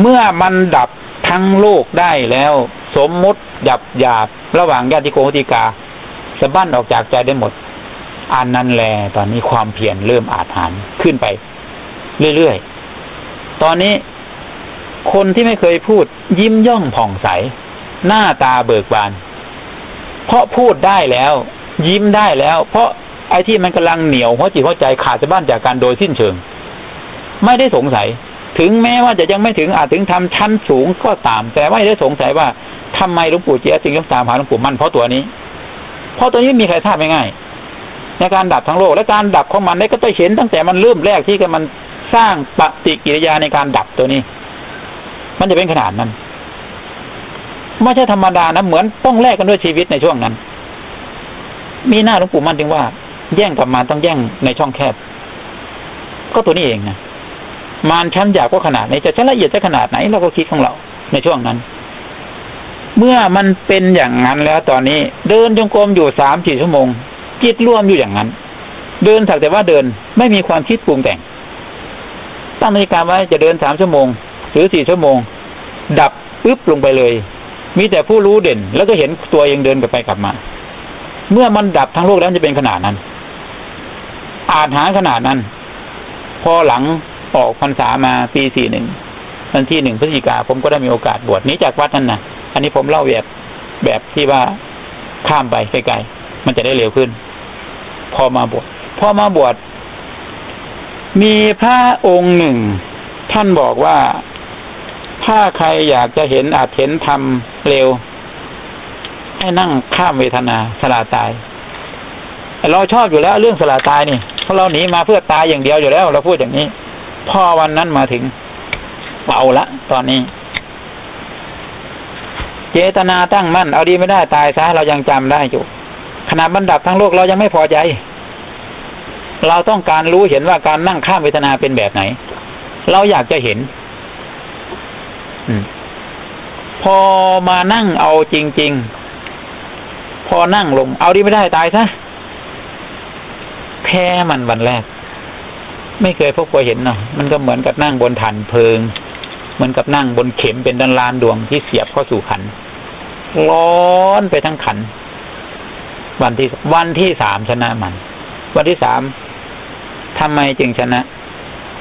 เมื่อมันดับทั้งโลกได้แล้ว สมมุติหยับหยาบระหว่างญาติโกติกาสะบั้นออกจากใจได้หมด อันนั้นแล ตอนนี้ความเพียรเริ่มอาจหารขึ้นไป เรื่อยๆ ตอนนี้คนที่ไม่เคยพูดยิ้มย่องผ่องใส หน้าตาเบิกบาน เพราะพูดได้แล้ว ยิ้มได้แล้ว เพราะไอ้ที่มันกำลังเหนียวหัวจิตหัวใจขาดสะบั้นจากการโดยสิ้นเชิง ไม่ได้สงสัย ถึงแม้ว่าจะยังไม่ถึงอาจถึงทำชั้นสูงก็ตาม แต่ไม่ได้สงสัยว่าทำไมหลวงปู่เจียจึงต้องตามหาหลวงปู่มั่นเพราะตัวนี้ เพราะตัวนี้มีใครทราบไม่ง่ายในการดับทั้งโลก และการดับของมันได้ก็จะเห็นตั้งแต่มันเริ่มแรกที่มันสร้างปฏิกิริยาในการดับตัวนี้ มันจะเป็นขนาดนั้นไม่ใช่ธรรมดานะเหมือนต้องแลกกันด้วยชีวิตในช่วงนั้น มีหน้าหลวงปู่มั่นจึงว่า แย่งกับมาต้องแย่งในช่องแคบ ก็ตัวนี้เองนะ มารชั้นอยากว่าขนาดไหนจะชั้นละเอียดจะขนาดไหนเราก็คิดของเรา ในช่วงนั้น เมื่อมันเป็นอย่างนั้นแล้วตอนนี้ เดินจงกรมอยู่สามสี่ชั่วโมง จิตร่วมอยู่อย่างนั้น เดินสักแต่ว่าเดินไม่มีความคิดปรุงแต่ง ตั้งนาฬิกาไว้จะเดินสามชั่วโมง หรือสี่ชั่วโมง ดับอึ๊บลงไปเลย มีแต่ผู้รู้เด่น แล้วก็เห็นตัวเองเดินกลับไปกลับมา เมื่อมันดับทั้งโลกแล้วจะเป็นขนาดนั้นอาจหาขนาดนั้น พอหลัง ออกพรรษามาปีสี่หนึ่งวันที่หนึ่งพฤศจิกาผมก็ได้มีโอกาสบวชนี้จากวัดนั้นนะอันนี้ผมเล่าแบบแบบที่ว่าข้ามไปไกลๆมันจะได้เร็วขึ้น พอมาบวชพอมาบวชมีพระองค์หนึ่ง ท่านบอกว่าถ้าใครอยากจะเห็นอาจเห็นทำเร็ว ให้นั่งข้ามเวทนาสละตาย เราชอบอยู่แล้วเรื่องสละตายนี่เพราะเราหนีมาเพื่อตายอย่างเดียวอยู่แล้ว เราพูดอย่างนี้ พอวันนั้นมาถึงเป่าละ ตอนนี้ เจตนาตั้งมั่น เอาดีไม่ได้ตายซะเรายังจำได้อยู่ขณะบรรดับทั้งโลกเรายังไม่พอใจ เราต้องการรู้เห็นว่าการนั่งข้ามเวทนาเป็นแบบไหน เราอยากจะเห็นอพอมานั่งเอาจริง ๆ พอนั่งลง เอาดีไม่ได้ตายซะแพ้มันวันแรก ไม่เคยพบเคยเห็นเนาะมันก็เหมือนกับนั่งบนฐานเพลิง เหมือนกับนั่งบนเข็มเป็นดันลานดวงที่เสียบเข้าสู่ขันร้อนไปทั้งขัน วันที่วันที่สามชนะมัน วันที่สามทำไมจึงชนะ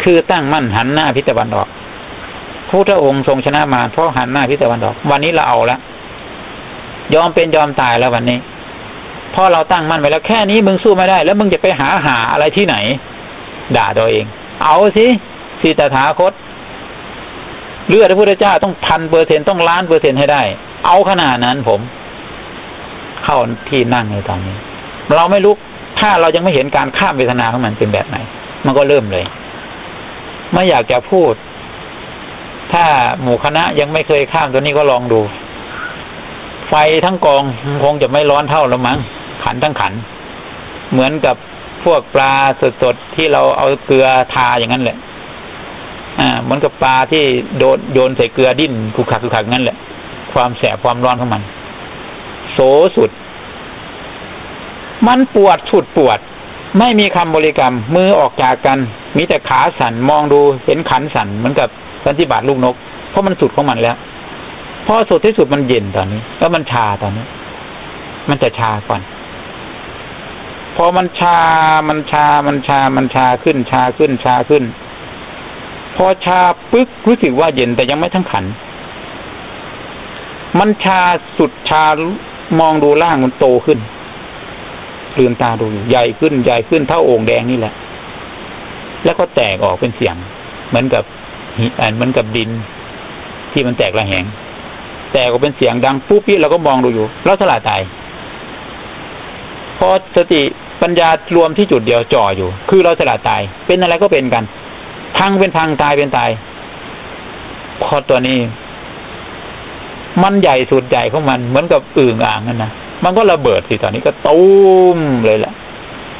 คือตั้งมั่นหันหน้าพิตะวันออกพระองค์ทรงชนะมาเพราะหันหน้าพิตะวันออก วันนี้เราเอาละยอมเป็นยอมตายแล้ววันนี้พอเราตั้งมั่นไว้แล้วแค่นี้มึงสู้ไม่ได้ แล้วมึงจะไปหาหาอะไรที่ไหน ด่าตัวเอง เอาสิสีตถาคตเลือดพระพุทธเจ้าต้องพันเปอร์เซ็นต้องล้านเปอร์เซ็นให้ได้ เอาขนาดนั้นผม เข้าที่นั่งในตอนนี้ เราไม่รู้ถ้าเรายังไม่เห็นการข้ามเวทนาของมันเป็นแบบไหน มันก็เริ่มเลย ไม่อยากจะพูด ถ้าหมู่คณะยังไม่เคยข้ามตัวนี้ก็ลองดู ไฟทั้งกองคงจะไม่ร้อนเท่าแล้วมั้งขันทั้งขัน เหมือนกับ พวกปลาสดๆที่เราเอาเกลือทาอย่างนั้นแหละ อ่าเหมือนกับปลาที่โดนโยนใส่เกลือดิ้นคุกคักคุกคักงั้นแหละ ความแสบความร้อนของมัน โสสุด มันปวดสุดปวด ไม่มีคำบริกรรม มือออกจากกัน มีแต่ขาสั่นมองดูเห็นขันสั่นเหมือนกับสันติบาตลูกนก เพราะมันสุดของมันแล้วพอสุดที่สุดมันเย็นตอนนี้ แล้วมันชาตอนนี้ มันจะชาก่อน พอมันชา มันชา มันชา มันชาขึ้น ชาขึ้น ชาขึ้น พอชาปึ๊กรู้สึกว่าเย็นแต่ยังไม่ทั้งขัน มันชาสุดชามองดูล่างมันโตขึ้นลืมตาดูใหญ่ขึ้นใหญ่ขึ้นเท่าโอ่งแดงนี่แหละ แล้วก็แตกออกเป็นเสียง เหมือนกับหินเหมือนกับดิน ที่มันแตกระแหง แตกออกเป็นเสียงดังปุ๊บพี่เราก็มองดูอยู่แล้วสลายตาย พอสติ ปัญญารวมที่จุดเดียวจ่ออยู่ คือเราสลายตาย เป็นอะไรก็เป็นกันพังเป็นพังตายเป็นตายพอตัวนี้ มันใหญ่สุดใหญ่ของมันเหมือนกับอึ่งอ่างนั่นนะมันก็ระเบิดสิตอนนี้ก็ตูมเลยแหละ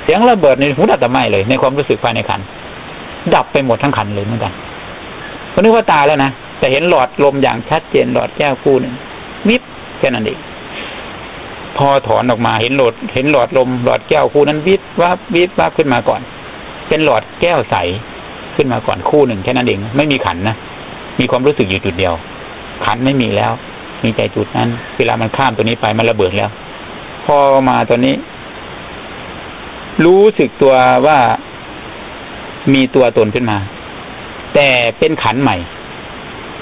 เสียงระเบิดในหูดับแต่ไม่เลย ในความรู้สึกภายในขัน ดับไปหมดทั้งขันเลยเหมือนกันก็นึกว่าตายแล้วนะแต่เห็นหลอดลมอย่างชัดเจนหลอดแก้วคู่หนึ่งมิดแค่นั้นเอง อถอนออกมาเห็นหลอดเห็นหลอดลมหลอดแก้วคู่นั้นวิบวับวิบวับขึ้นมาก่อน เป็นหลอดแก้วใสขึ้นมาก่อนคู่หนึ่งแค่นั้นเอง ไม่มีขันนะมีความรู้สึกอยู่จุดเดียว ขันไม่มีแล้ว มีใจจุดนั้น เวลามันข้ามตัวนี้ไปมันระเบิดแล้ว พอมาตัวนี้ รู้สึกตัวว่ามีตัวตนขึ้นมา แต่เป็นขันใหม่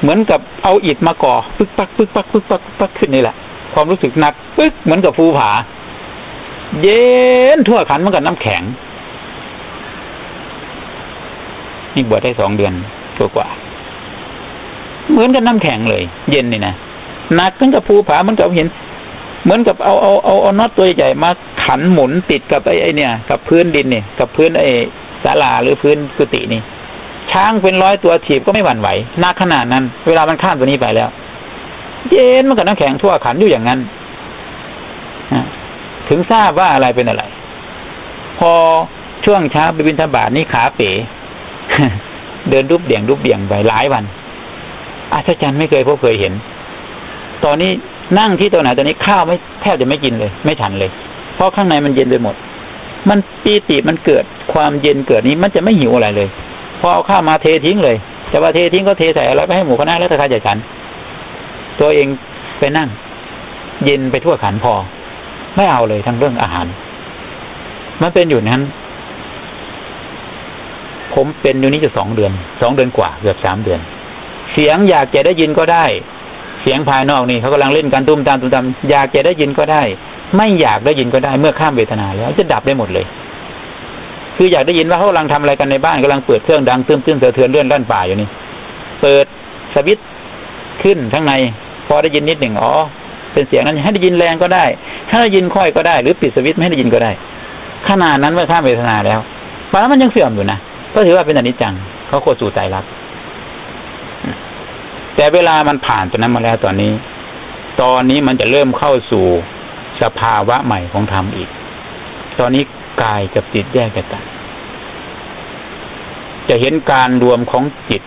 เหมือนกับเอาอิฐมาก่อ ปึ๊กปักปึ๊กปักปึ๊กปักปึกปักขึ้นนี่แหละ ความรู้สึกหนักปึ๊กเหมือนกับภูผา เย็นทั่วขันเหมือนกับน้ำแข็ง นี่บวชได้สองเดือนกว่าๆเหมือนกับน้ำแข็งเลย เย็นนี่นะหนักเหมือนกับภูผาเหมือนกับเห็น เหมือนกับเอาเอาเอาเอาน็อตตัวใหญ่ๆมาขันหมุนติดกับไอ้ไอ้เนี่ย กับพื้นดินเนี่ย กับพื้นไอ้ศาลาหรือพื้นกุฏินี่ช้างเป็นร้อยตัวถีบก็ไม่หวั่นไหวหนักขนาดนั้น เวลามันข้ามตัวนี้ไปแล้ว เย็นมันกับน้ำแข็งทั่วขันอยู่อย่างนั้นถึงทราบว่าอะไรเป็นอะไร พอช่วงเช้าไปบินทบาทนี่ขาเป๋เดินรูปเบี่ยงรูปเบี่ยงไปหลายวันอาจารย์ไม่เคยพบเคยเห็น ตอนนี้นั่งที่ตัวไหนตอนนี้ข้าวไม่แทบจะไม่กินเลย ไม่ทันเลย เพราะข้างในมันเย็นไปหมด มันปีติมันเกิดความเย็นเกิดนี้มันจะไม่หิวอะไรเลย พอเอาข้าวมาเททิ้งเลย แต่ว่าเททิ้งก็เทใส่อะไรไปให้หมูคณะแล้วถ้าใครจะฉัน ตัวเองไปนั่ง เย็นไปทั่วขันพอ ไม่เอาเลยทั้งเรื่องอาหาร มันเป็นอยู่นั้น ผมเป็นอยู่นี้จะสองเดือน สองเดือนกว่าเกือบสามเดือน เสียงอยากจะได้ยินก็ได้ เสียงภายนอกนี่เขากำลังเล่นกันตุ้มตามตุ้มตามอยากจะได้ยินก็ได้ ไม่อยากได้ยินก็ได้ เมื่อข้ามเวทนาแล้วจะดับได้หมดเลยคืออยากได้ยินว่าเขากำลังทำอะไรกันในบ้านกำลังเปิดเครื่องดังตื้มตื้มเถื่อเถื่อนเลื่อนลั่นป่าอยู่นี่ เปิดสวิต ขึ้นข้างใน พอได้ยินนิดหนึ่งอ๋อเป็นเสียงนั้นให้ได้ยินแรงก็ได้ ถ้าได้ยินค่อยก็ได้ หรือปิดสวิตช์ไม่ให้ได้ยินก็ได้ ขนาดนั้นเมื่อข้ามเวทนาแล้วปานมันยังเสื่อมอยู่นะก็ถือว่าเป็นอนิจจังเขาโคตรสู่ใจรักแต่เวลามันผ่านตรงนั้นมาแล้วตอนนี้ ตอนนี้มันจะเริ่มเข้าสู่สภาวะใหม่ของธรรมอีก ตอนนี้กายกับจิตแยกกันจะเห็นการรวมของจิต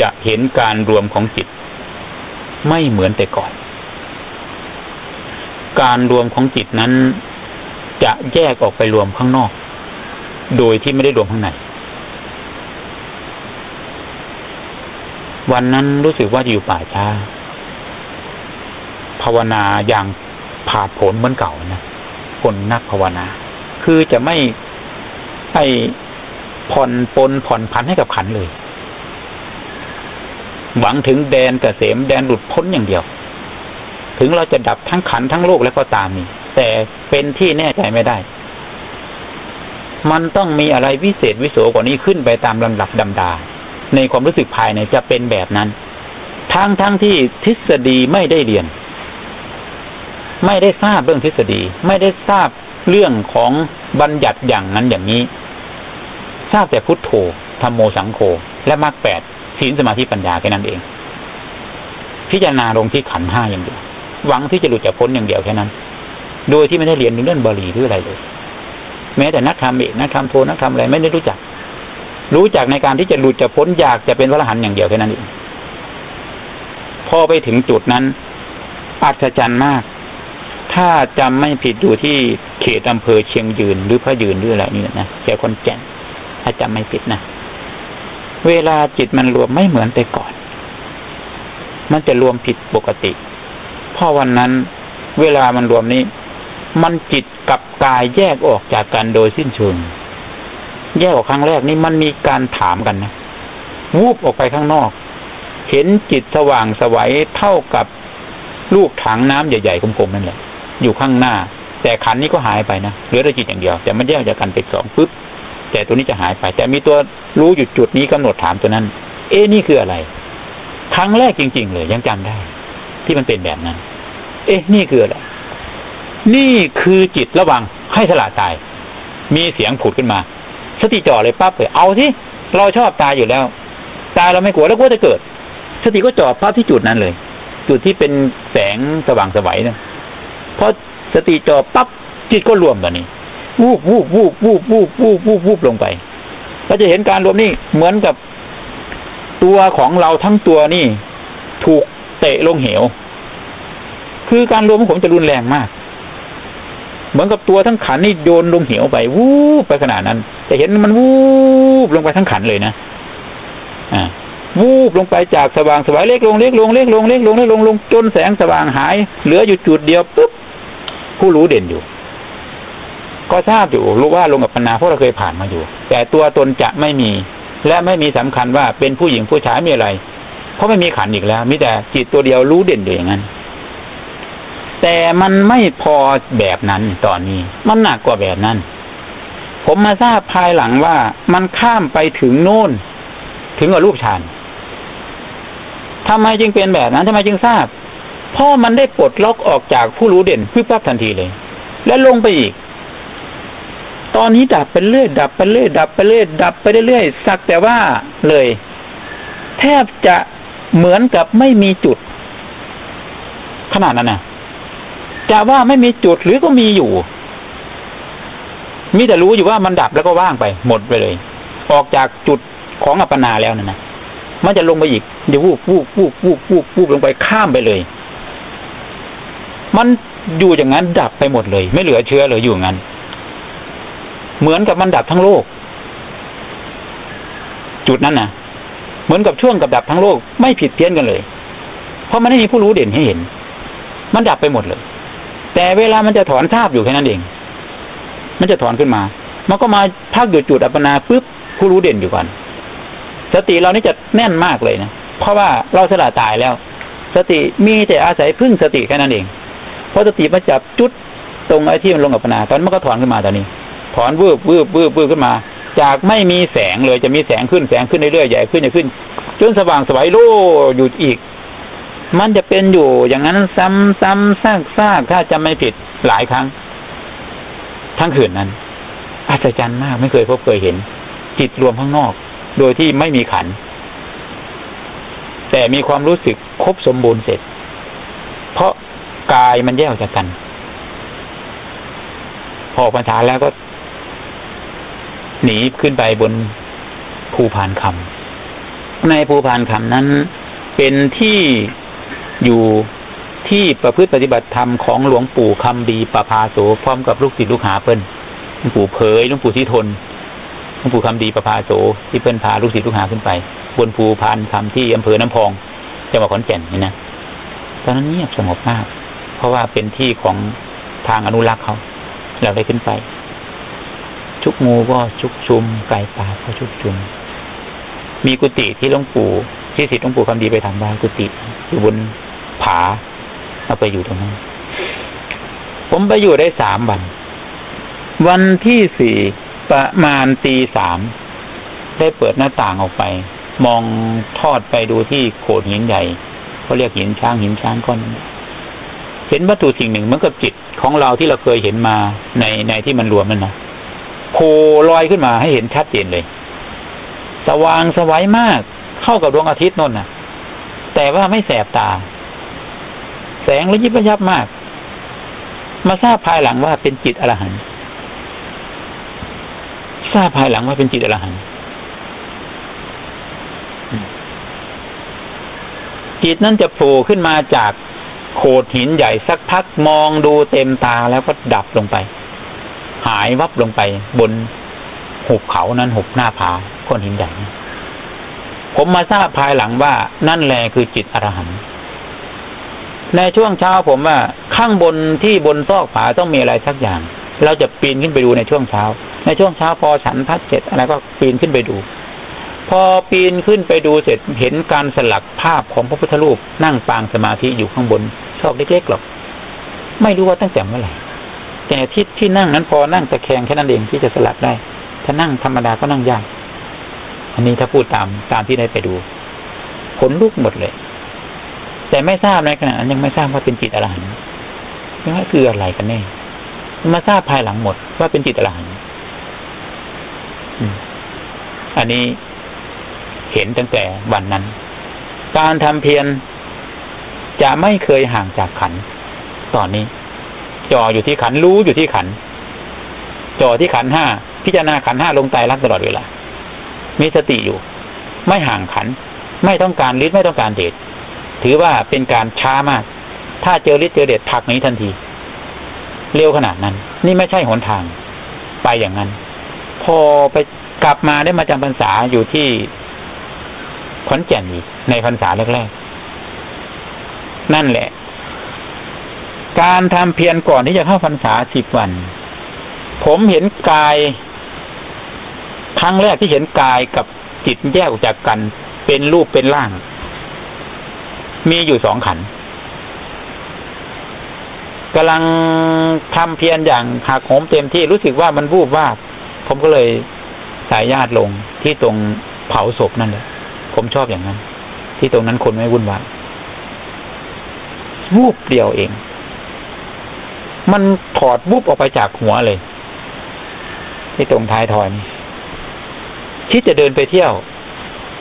จะเห็นการรวมของจิต ไม่เหมือนแต่ก่อน การรวมของจิตนั้น จะแยกออกไปรวมข้างนอก โดยที่ไม่ได้รวมข้างในวันนั้นรู้สึกว่าจะอยู่ป่าช้าภาวนาอย่างผาดผลเหมือนเก่านะคนนักภาวนา คือจะไม่ให้ผ่อนปนผ่อนพันให้กับขันเลย หวังถึงแดนกเกษมแดนหลุดพ้นอย่างเดียว ถึงเราจะดับทั้งขันทั้งโลกแล้วก็ตามนี่แต่เป็นที่แน่ใจไม่ได้ มันต้องมีอะไรวิเศษวิโสกว่านี้ขึ้นไปตามลำดับดำดา ในความรู้สึกภายในจะเป็นแบบนั้น ทั้งทั้งที่ทฤษฎีไม่ได้เรียน ไม่ได้ทราบเรื่องทฤษฎี ไม่ได้ทราบเรื่องของบัญญัติอย่างนั้นอย่างนี้ ทราบแต่พุทโธธรรมโมสังโฆและมรรคแปด ศีลสมาธิปัญญาแค่นั้นเอง พิจารณาลงที่ขันห้าอย่างเดียวหวังที่จะหลุดจากพ้นอย่างเดียวแค่นั้น โดยที่ไม่ได้เรียนเรื่องบาลีหรืออะไรเลย แม้แต่นักธรรมเอกนักธรรมโทนักธรรมอะไรไม่ได้รู้จัก รู้จักในการที่จะหลุดจากพ้นอยากจะเป็นพระอรหันต์อย่างเดียวแค่นั้นเองพอไปถึงจุดนั้นอัศจรรย์มาก ถ้าจำไม่ผิดอยู่ที่เขตอำเภอเชียงยืนหรือพระยืนหรืออะไรนี่นะแถวคนแก่นถ้าจำไม่ผิดนะ เวลาจิตมันรวมไม่เหมือนแต่ก่อน มันจะรวมผิดปกติเพราะวันนั้น เวลามันรวมนี้ มันจิตกับกายแยกออกจากกันโดยสิ้นเชิงแยกออกครั้งแรกนี่มันมีการถามกันนะวูบออกไปข้างนอก เห็นจิตสว่างสวัยเท่ากับลูกถังน้ำใหญ่ๆกลมๆนั่นแหละอยู่ข้างหน้า แต่ขันนี้ก็หายไปนะเหลือแต่จิตอย่างเดียว แต่มันแยกจากกันเป็นสองปุ๊บ แต่ตัวนี้จะหายไป แต่มีตัวรู้หยุดจุดนี้กำหนดถามตัวนั้น เอ๊นี่คืออะไร ครั้งแรกจริง ๆ เลยยังจำได้ ที่มันเป็นแบบนั้น เอ๊นี่คืออะไร นี่คือจิตระวังให้สละตาย มีเสียงผุดขึ้นมา สติจ่อเลยปั๊บเลยเอาที่เราชอบตายอยู่แล้ว ตายเราไม่กลัวแล้วกลัวจะเกิด สติก็จ่อปั๊บที่จุดนั้นเลย จุดที่เป็นแสงสว่างสวัยเนี่ยพอสติจ่อปั๊บจิตก็รวมตอนนี้ วูบวูบวูบวูบวูบวูบวูบวูบลงไปก็จะเห็นการรวมนี่เหมือนกับตัวของเราทั้งตัวนี่ ถูกเตะลงเหว คือการรวมของผมจะรุนแรงมาก เหมือนกับตัวทั้งขันนี่โยนลงเหวไป วูบไปขนาดนั้น แต่เห็นมันวูบลงไปทั้งขันเลยนะอ่าวูบลงไปจากสว่างสวายเล็กลงเล็กลงเล็กลงเล็กลงเล็กลงลงจนแสงสว่างหาย เหลืออยู่จุดเดียวปุ๊บผู้รู้เด่นอยู่ ก็ทราบอยู่รู้ว่าลงกับปนาเพราะเราเคยผ่านมาอยู่ แต่ตัวตนจะไม่มี และไม่มีสำคัญว่าเป็นผู้หญิงผู้ชายมีอะไร เพราะไม่มีขันอีกแล้วมีแต่จิตตัวเดียวรู้เด่นอยู่อย่างนั้น แต่มันไม่พอแบบนั้นตอนนี้ มันหนักกว่าแบบนั้น ผมมาทราบภายหลังว่ามันข้ามไปถึงโน่น ถึงกับรูปฌานทำไมจึงเป็นแบบนั้นทำไมจึงทราบเพราะมันได้ปลดล็อกออกจากผู้รู้เด่นพึบปั๊บทันทีเลย และลงไปอีก ตอนนี้ดับไปเรื่อยดับไปเรื่อยดับไปเรื่อยดับไปเรื่อยสักแต่ว่าเลย แทบจะเหมือนกับไม่มีจุด ขนาดนั้นนะจะว่าไม่มีจุดหรือก็มีอยู่ มีแต่รู้อยู่ว่ามันดับแล้วก็ว่างไป หมดไปเลย ออกจากจุดของอัปปนาแล้วนั่นนะมันจะลงไปอีกเดี๋ยววูบวูบวูบวูบวูบวูบลงไปข้ามไปเลย มันอยู่อย่างนั้นดับไปหมดเลย ไม่เหลือเชื้อเลยอยู่อย่างนั้น เหมือนกับมันดับทั้งโลก จุดนั้นนะเหมือนกับช่วงกับดับทั้งโลกไม่ผิดเพี้ยนกันเลย เพราะมันไม่มีผู้รู้เด่นให้เห็น มันดับไปหมดเลย แต่เวลามันจะถอนทาบอยู่แค่นั้นเอง มันจะถอนขึ้นมา มันก็มาพักอยู่จุดอัปปนาปุ๊บผู้รู้เด่นอยู่ก่อนสติเรานี่จะแน่นมากเลยนะเพราะว่าเราสละตายแล้ว สติมีแต่อาศัยพึ่งสติแค่นั้นเองเพราะสติมาจับจุดตรงไอ้ที่มันลงอัปปนาตอนนนมันก็ถอนขึ้นมาตอนนี้ ถอนวืบวืบวืบวืบขึ้นมา จากไม่มีแสงเลยจะมีแสงขึ้นแสงขึ้นเรื่อยๆใหญ่ขึ้นใหญ่ขึ้นจนสว่างสวัยโล่อยู่อีก มันจะเป็นอยู่อย่างนั้นซ้ำซ้ำซากซากถ้าจะไม่ผิดหลายครั้ง ทั้งคืนนั้นอัศจรรย์มากไม่เคยพบเคยเห็น จิตรวมข้างนอก โดยที่ไม่มีขัน แต่มีความรู้สึกครบสมบูรณ์เสร็จ เพราะกายมันแยกออกจากกัน พอพรรษาแล้วก็ หนีขึ้นไปบนภูพานคำในภูพานคำนั้น เป็นที่อยู่ที่ประพฤติปฏิบัติธรรมของหลวงปู่คำดีประภาโสพร้อมกับลูกศิษย์ลูกหาเพิ่นหลวงปู่เผยหลวงปู่ที่ทนหลวงปู่คำดีประภาโสที่เพิ่นพาลูกศิษย์ลูกหาขึ้นไป บนภูพานคำที่อำเภอน้ำพองจังหวัดขอนแก่นนี่นะตอนนั้นเงียบสงบมาก เพราะว่าเป็นที่ของทางอนุรักษ์เขา เราได้ขึ้นไป ชุกงูก็ชุกชุม ไก่ป่าก็ชุกชุม มีกุฏิที่หลวงปู่ที่ศิษย์หลวงปู่คำดีไปทำบ้านกุฏิอยู่บนผาเอาไปอยู่ตรงนั้น ผมไปอยู่ได้สามวัน วันที่สี่ประมาณตีสามได้เปิดหน้าต่างออกไป มองทอดไปดูที่โขดหินใหญ่เขาเรียกหินช้างหินช้างก้อนนั้นเห็นวัตถุสิ่งหนึ่งเหมือนกับจิตของเราที่เราเคยเห็นมาในในที่มันรวมนั่นนะ โผล่ลอยขึ้นมาให้เห็นชัดเจนเลย สว่างสวัยมากเข้ากับดวงอาทิตย์นั่นนะแต่ว่าไม่แสบตา แสงระยิบระยับมาก มาทราบภายหลังว่าเป็นจิตอรหันต์ทราบภายหลังว่าเป็นจิตอรหันต์จิตนั้นจะโผล่ขึ้นมาจากโขดหินใหญ่สักพักมองดูเต็มตาแล้วก็ดับลงไป หายวับลงไปบนหุบเขานั้นหุบหน้าผาก้อนหินใหญ่ผมมาทราบภายหลังว่านั่นแหละคือจิตอรหันต์ในช่วงเช้าผมว่าข้างบนที่บนซอกผาต้องมีอะไรสักอย่าง เราจะปีนขึ้นไปดูในช่วงเช้า ในช่วงเช้าพอฉันพัดเสร็จอะไรก็ปีนขึ้นไปดู พอปีนขึ้นไปดูเสร็จเห็นการสลักภาพของพระพุทธรูปนั่งปางสมาธิอยู่ข้างบนซอกเล็กๆหรอก ไม่รู้ว่าตั้งแต่เมื่อไหร่ แต่ที่ที่นั่งนั้นพอนั่งตะแคงแค่นั้นเองที่จะสลักได้ ถ้านั่งธรรมดาก็นั่งยาก อันนี้ถ้าพูดตามตามที่ได้ไปดูขนลุกหมดเลย แต่ไม่ทราบในขณะนั้นยังไม่ทราบว่าเป็นจิตอรหันต์ว่าคืออะไรกันแน่มาทราบภายหลังหมดว่าเป็นจิตอรหันต์อันนี้เห็นตั้งแต่วันนั้น การทำเพียรจะไม่เคยห่างจากขันตอนนี้ จ่ออยู่ที่ขันรู้อยู่ที่ขันจ่อที่ขันห้าพิจารณาขันห้าลงใจรักตลอดเวลา มีสติอยู่ ไม่ห่างขัน ไม่ต้องการฤทธิ์ไม่ต้องการเดชถือว่าเป็นการช้ามาก ถ้าเจอฤทธิ์เจอเดชผักนี้ทันที เร็วขนาดนั้น นี่ไม่ใช่หนทาง ไปอย่างนั้น พอไปกลับมาได้มาจำพรรษาอยู่ที่ขอนแก่นอีกในพรรษาแรกๆนั่นแหละ การทำเพียรก่อนที่จะเข้าพรรษาสิบวัน ผมเห็นกาย ครั้งแรกที่เห็นกายกับจิตแยกออกจากกัน เป็นรูปเป็นร่าง มีอยู่สองขันธ์กำลังทำเพียรอย่างหักโหมเต็มที่รู้สึกว่ามันวูบว่าบผมก็เลยสายญาติลงที่ตรงเผาศพนั่นแหละผมชอบอย่างนั้น ที่ตรงนั้นคนไม่วุ่นวายวูบเดียวเอง มันถอดวูบออกไปจากหัวเลย ที่ตรงท้ายทอยนี่ที่จะเดินไปเที่ยว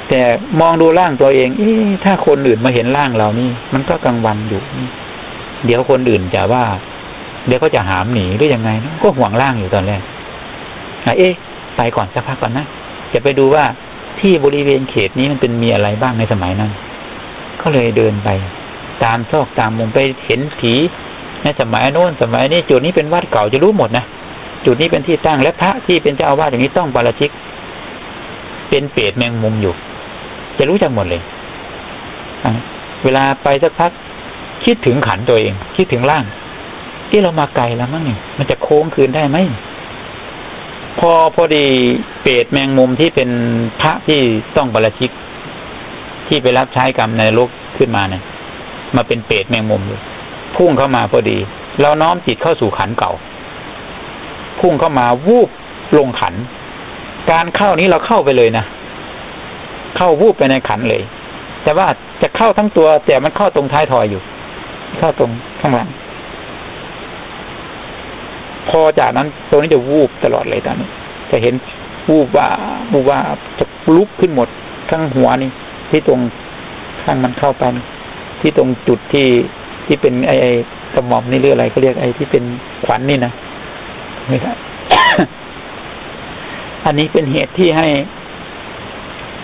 แต่มองดูร่างตัวเองเอ๊ถ้าคนอื่นมาเห็นร่างเรานี่ มันก็กลางวันอยู่ เดี๋ยวคนอื่นจะว่า เดี๋ยวก็จะหามหนีหรือยังไงนะก็ห่วงร่างอยู่ตอนแรกอะเอ๊ะไปก่อนสักพักก่อนนะจะไปดูว่าที่บริเวณเขตนี้มันเป็นมีอะไรบ้างในสมัยนั้น ก็เลยเดินไป ตามซอกตามมุมไปเห็นผี ในสมัยโน้นสมัยนี้จุดนี้เป็นวัดเก่าจะรู้หมดนะจุดนี้เป็นที่ตั้งและพระที่เป็นเจ้าอาวาสอย่างนี้ต้องปาราชิก เป็นเปรตแมงมุมอยู่ จะรู้จักหมดเลยเวลาไปสักพักคิดถึงขันตัวเอง คิดถึงร่าง ที่เรามาไกลแล้วมั้งนี่มันจะโค้งคืนได้ไหมพอพอดีเปรตแมงมุมที่เป็นพระที่ต้องบรรชิก ที่ไปรับใช้กรรมในโลกขึ้นมาเนี่ยมาเป็นเปรตแมงมุมอยู่ พุ่งเข้ามาพอดี เราน้อมจิตเข้าสู่ขันเก่า พุ่งเข้ามาวูบลงขัน การเข้านี้เราเข้าไปเลยนะ เข้าวูบไปในขันเลย แต่ว่าจะเข้าทั้งตัว แต่มันเข้าตรงท้ายทอยอยู่ เข้าตรงข้างหลัง พอจากนั้นตรงนี้จะวูบตลอดเลยตอนนี้ จะเห็นวูบว่าวูบว่าจะลุกขึ้นหมดทั้งหัวนี่ที่ตรงข้างมันเข้าไปที่ตรงจุดที่ ที่เป็นไอ้ไอกระหม่อมนี่เรื่องอะไรเขาเรียกไอ้ที่เป็นขวัญนนี่นะไม่ใช่อันนี้เป็นเหตุที่ให้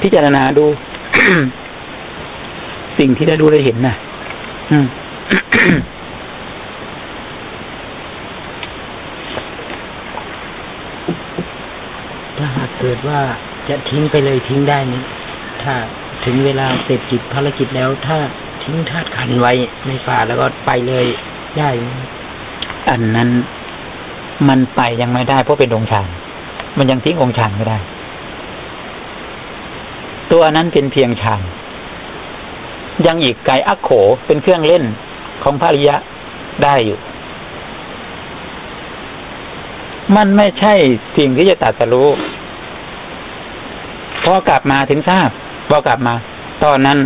พิจารณาดู สิ่งที่ได้ดูได้เห็นนะอืมถ้าหากเกิดว่าจะทิ้งไปเลยทิ้งได้นี้ ถ้าถึงเวลาเสร็จกิจภารกิจแล้วถ้า ทิ้งธาตุขันไว้ในป่าแล้วก็ไปเลยได้อันนั้นมันไปยังไม่ได้เพราะเป็นองค์ฌานมันยังทิ้งองค์ฌานไม่ได้ ตัวนั้นเป็นเพียงฌานยังอีกไกลอักโขเป็นเครื่องเล่นของภริยะได้อยู่ มันไม่ใช่สิ่งที่จะตัดสรู้พอกลับมาถึงทราบพอกลับมา ตอนนั้น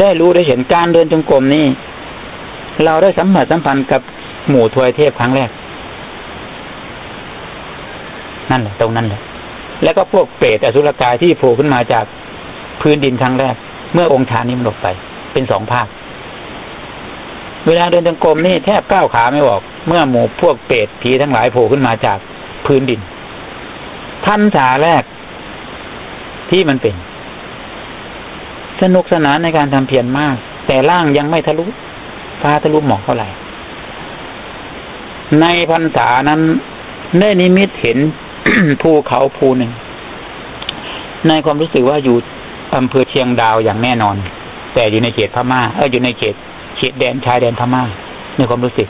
ได้รู้ได้เห็นการเดินจงกรมนี่เราได้สัมผัสสัมพันธ์กับหมู่ทวยเทพครั้งแรก นั่นแหละตรงนั้นแหละแล้วก็พวกเปรตอสุรกายที่โผล่ขึ้นมาจากพื้นดินครั้งแรก เมื่อองค์ฌานนี้มันหลบไป เป็นสองภาค เวลาเดินจงกรมนี่แทบก้าวขาไม่ออก เมื่อหมู่พวกเปรตผีทั้งหลายโผล่ขึ้นมาจากพื้นดินพันษาแรกที่มันเป็น สนุกสนานในการทำเพียรมาก แต่ร่างยังไม่ทะลุฟ้าทะลุหมอกเท่าไหร่ ในพรรษานั้นได้นิมิตเห็นภูเขาภูหนึ่ง ในความรู้สึกว่าอยู่อำเภอเชียงดาวอย่างแน่นอน แต่อยู่ในเขตพม่าเอออยู่ในเขตเขตแดนชายแดนพม่าในความรู้สึก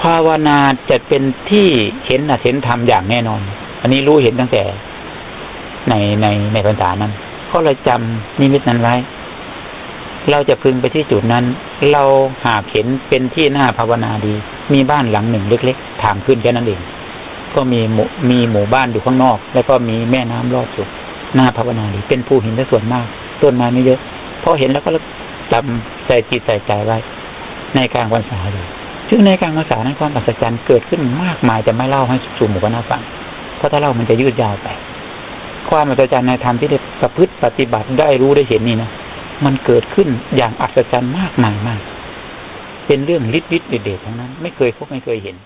ภาวนาจะเป็นที่เห็นนะเห็นธรรมอย่างแน่นอน อันนี้รู้เห็นตั้งแต่ในในในพรรษานั้น ก็เลยจำนิมิตนั้นไว้ เราจะพึงไปที่จุดนั้น เราหากเห็นเป็นที่น่าภาวนาดี มีบ้านหลังหนึ่งเล็กๆทางขึ้นแค่นั้นเอง ก็มีหมู่มีหมู่บ้านอยู่ข้างนอก แล้วก็มีแม่น้ำรอบอยู่น่าภาวนาดี เป็นภูหินและส่วนมาก ต้นไม้ไม่เยอะพอเห็นแล้วก็จำใส่จิตใส่ใจไว้ ในกลางวันษาเลยซึ่งในกลางวันษานั้นความอัศจรรย์เกิดขึ้นมากมายแต่ไม่เล่าให้สู่หมู่คณะฟัง เพราะถ้าเล่ามันจะยืดยาวไป ความอัศจรรย์ในธรรมที่ได้ประพฤติปฏิบัติได้รู้ได้เห็นนี่นะมันเกิดขึ้นอย่างอัศจรรย์มากมายมาก เป็นเรื่องฤทธิ์ฤทธิ์เดชๆทั้งนั้น ไม่เคยพบไม่เคยเห็น